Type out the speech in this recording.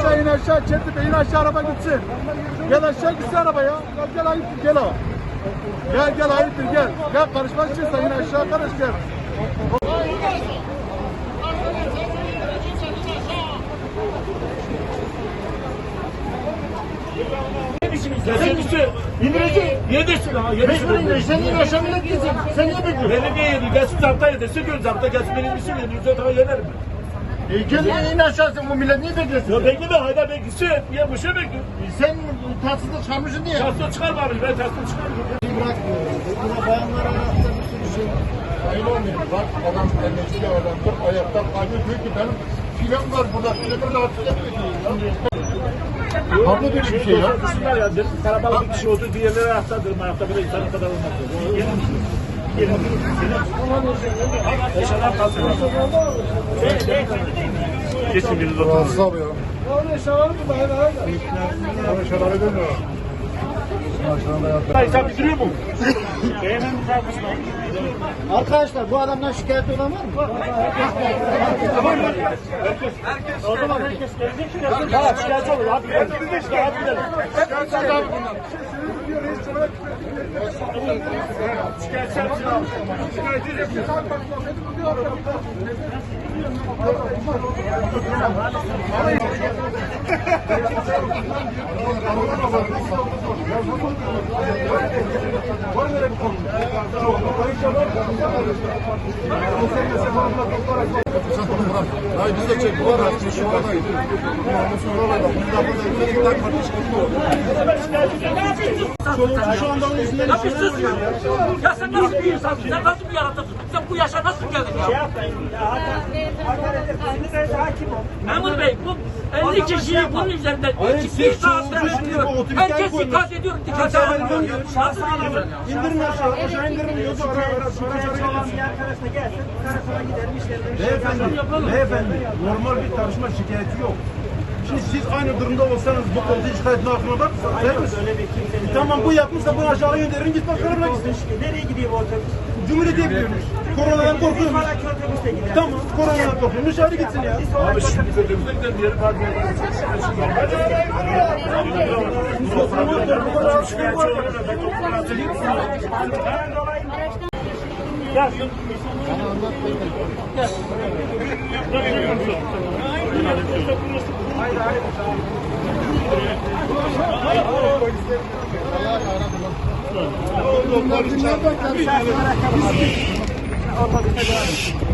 aşağı çekti. in aşağı araba gitsin. Gel aşağı gitsin araba ya. Gel gel ayıptır gel ha. Gel gel ayıptır gel. Gel karışmak istiyorsan in aşağı karış gel. Sen işte indirecek. Yedirsin ha. Yedirsin. indir. Sen in aşağı millet gitsin. Sen niye bekliyorsun? Belediye yedi. Gelsin zapta yedirsin. Gül zapta gelsin. Benim işim yedi. Yüzde tamam yenerim. E, gel in aşağı sen bu millet niye bekliyorsun? Ya bekleme. Hayda ben gitsin. Ya bu şey bekliyorum. Sen tatsızda çıkarmışsın diye. Şahsı çıkarmamış. Ben şahsını çıkarmıyorum. Bırak. Buna bayanlara ayakta bir sürü şey. Öyle olmuyor. Bak adam emekli adam. Dur ayakta kalbi diyor ki benim filan var burada. Rahatsız etmiyor ki. Abla böyle bir şey ya. Karabalık bir kişi oldu. Diğerleri ayaktadır. Ayakta böyle insanın kadar olmaz. Geçin biriniz oturun. Rahatsız abi ya. Konuşaları dönüyor. Hayır sen bitiriyor mu? Arkadaşlar bu adamdan şikayet olan var mı? O zaman herkes gelecek. Ha şikayetçi olur. Hadi gidelim. Hadi gidelim kamera Şikayetçi Şikayetçi yapıyor. Var mı bir konu? Bu sefer sefer Hayır biz de çek. Bu kadar. Şu kadar. Namusun oralarda. Bunda burada. Bir iki tane kardeş Şu anda onun yüzünden Ya bir sus ya. Ya sen nasıl bir insansın? Sen nasıl bir yaratıksın? Sen bu yaşa nasıl geldin ya? Memur Bey bu 50 kişiyi bunun üzerinden bir saatte bekliyor. Herkes dikkat ediyor. Dikkat ediyor. Nasıl ediyor? indirin aşağı, aşağı indirin diyorsa ara ara bir arkadaş da gelsin, karakola gidelim işlerine. Beyefendi, beyefendi, normal bir tartışma şikayeti yok. Şimdi siz aynı durumda olsanız bu konuda şikayetin altına? Değil mi? Öyle bir kimsenin... E Tamam bu yapmışsa bunu aşağı gönderin git başka yerine gitsin. Nereye gidiyor bu otobüs? Cumhuriyet'e gidiyormuş. Koronadan korkuyormuş. Tamam, koronadan korkuyormuş. Hadi gitsin ya. Abi şimdi kötümüzde gidelim. Diğeri var. Otobüste devam edin.